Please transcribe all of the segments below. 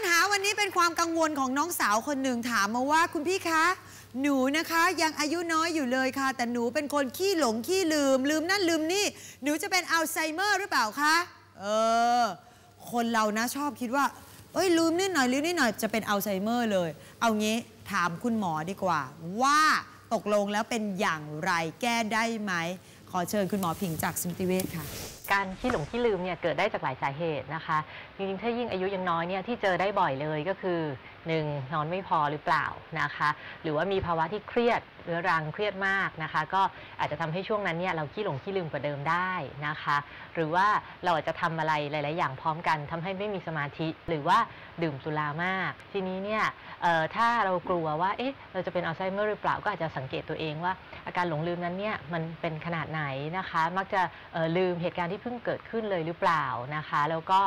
ญหาวันนี้เป็นความกังวลของน้องสาวคนหนึ่งถามมาว่าคุณพี่คะ หนูนะคะยังอายุน้อยอยู่เลยค่ะ แต่หนูเป็นคนขี้หลงขี้ลืม ลืมนั่นลืมนี่ หนูจะเป็นอัลไซเมอร์หรือเปล่าคะเออ คนเรานะชอบคิดว่า เอ้ยลืมนิดหน่อยลืมนิดหน่อยจะเป็นอัลไซเมอร์เลย เอางี้ถามคุณหมอดีกว่า ว่าตกลงแล้วเป็นอย่างไรแก้ได้ไหม ขอเชิญคุณหมอผิงจากสมิติเวชค่ะ การขี้หลงขี้ลืมเนี่ยเกิดได้จากหลายสาเหตุนะคะ จริงๆ ถ้ายิ่งอายุยังน้อยเนี่ยที่เจอได้บ่อยเลยก็คือ 1. นอนไม่พอหรือเปล่านะคะ หรือว่ามีภาวะที่เครียดเรื้อรังเครียดมากนะคะ ก็อาจจะทำให้ช่วงนั้นเนี่ยเราขี้หลงขี้ลืมกว่าเดิมได้นะคะ หรือว่าเราอาจจะทำอะไรหลาย ๆ อย่างพร้อมกันทำให้ไม่มีสมาธิ หรือว่าดื่มสุรามาก ทีนี้เนี่ยถ้าเรากลัวว่าเอ๊ะเราจะเป็นอัลไซเมอร์หรือเปล่าก็อาจจะสังเกตตัวเองว่า อาการหลงลืมนั้นเนี่ยมันเป็นขนาดไหนนะคะ มักจะลืมเหตุการณ์ที่เพิ่งเกิดขึ้นเลยหรือเปล่านะคะ แล้วก็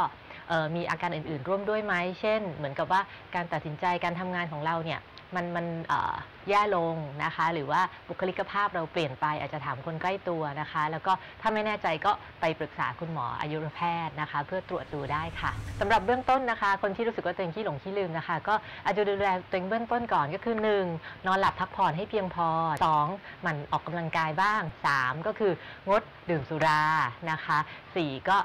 มีอาการอื่น ๆ ร่วมด้วยไหมเช่น เหมือนกับว่าการตัดสินใจการทำงานของเราเนี่ยมันมันแย่ลงนะคะ หรือว่าบุคลิกภาพเราเปลี่ยนไปอาจจะถามคนใกล้ตัวนะคะ แล้วก็ถ้าไม่แน่ใจก็ไปปรึกษาคุณหมออายุรแพทย์นะคะ เพื่อตรวจดูได้ค่ะสำหรับเบื้องต้นนะคะ คนที่รู้สึกว่าตัวเองขี้หลงขี้ลืมนะคะ ก็อาจจะดูแลตัวเองเบื้องต้นก่อนก็คือ 1. นอนหลับพักผ่อนให้เพียงพอ 2. หมั่นออกกำลังกายบ้าง 3. ก็คืองดดื่มสุรานะคะ 4. ก็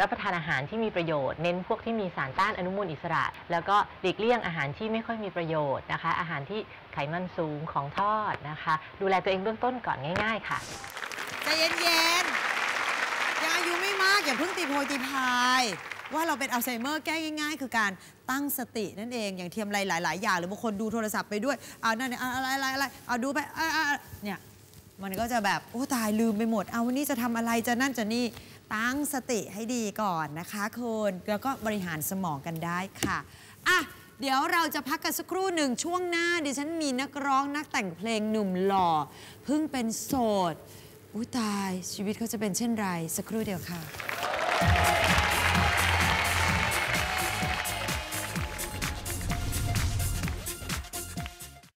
รับประทานอาหารที่มีประโยชน์เน้นพวกที่มีสารต้านอนุมูลอิสระ แล้วก็หลีกเลี่ยงอาหารที่ไม่ค่อยมีประโยชน์นะคะ อาหารที่ไขมันสูงของทอดนะคะ ดูแลตัวเองเบื้องต้นก่อนง่าย ๆ ค่ะใจเย็นๆยังอายุไม่มากอย่าเพิ่งตีโพยตีพาย ว่าเราเป็นอัลไซเมอร์แก้ง่าย ๆ คือการตั้งสตินั่นเองอย่างเทียมอะไรหลาย ๆ อย่างหรือบางคนดูโทรศัพท์ไปด้วยเอานั่นเนี่ยเอาอะไรอะไรอะไรเอาดูไปเนี่ยมันก็จะแบบ โอ้ตายลืมไปหมด เอาวันนี้จะทำอะไรจะนั่นจะนี่ ตั้งสติให้ดีก่อนนะคะคุณแล้วก็บริหารสมองกันได้ค่ะอะเดี๋ยวเราจะพักกันสักครู่หนึ่งช่วงหน้า ดิฉันมีนักร้องนักแต่งเพลงหนุ่มหล่อเพิ่งเป็นโสดอุ้ยตายชีวิตเขาจะเป็นเช่นไร สักครู่เดียวค่ะ